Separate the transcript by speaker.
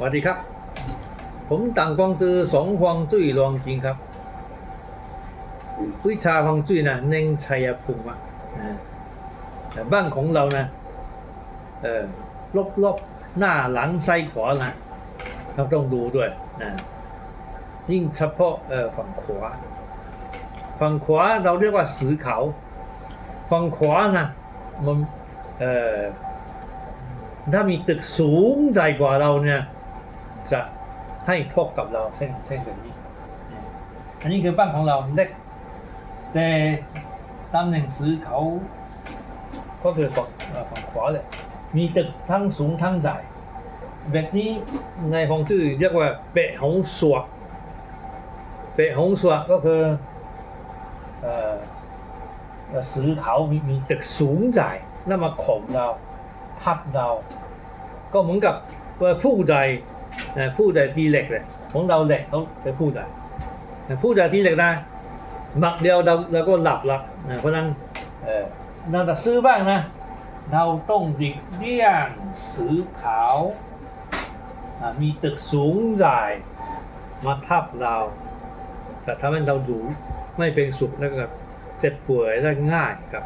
Speaker 1: สวัสดีครับ ผมต่างกวางจือสองฮวงจุ้ยรองจริงครับวิชาฮวงจุ้ยนะเน่งชัยภูมิอะแต่บ้านของเรานะเออลบลบหน้าหลังไซ้ขวานะเราต้องดูด้วยนะยิ่งเฉพาะเออฝั่งขวาฝั่งขวาเราเรียกว่าสีเขาฝั่งขวานะมันเออถ้ามีตึกสูงใหญ่กว่าเราเนี่ย จะให้พบกับเราเช่นเช่นแบบนี้ อันนี้คือบ้านของเราเล็ก แต่ตำแหน่งซื้อเขา ก็คือฝั่งเอ่อฝั่งขวาเลยมีตึกทั้งสูงทั้งใหญ่แบบนี้ในฮวงจุ้ยเรียกว่าเปะหงสวกเปะหงสวกก็คือเอ่อเอ่อซื้อเขามีมีตึกสูงใหญ่แล้วมาข่มเราทับเรา ก็เหมือนกับว่าผู้ใด นะผู้ใดตีเล็กเลยของเราเหล็กเขาเป็นผู้ใดนะผู้ใดตีเล็กได้หมักเดียวเราเราก็หลับละนะเพราะนั้นเออเราจะซื้อบ้างนะ เราต้องหลีกเลี่ยงสีขาวอะมีตึกสูงใหญ่มาทับเราแต่ทำให้เราอยู่ไม่เป็นสุขแล้วก็เจ็บป่วยได้ง่ายครับ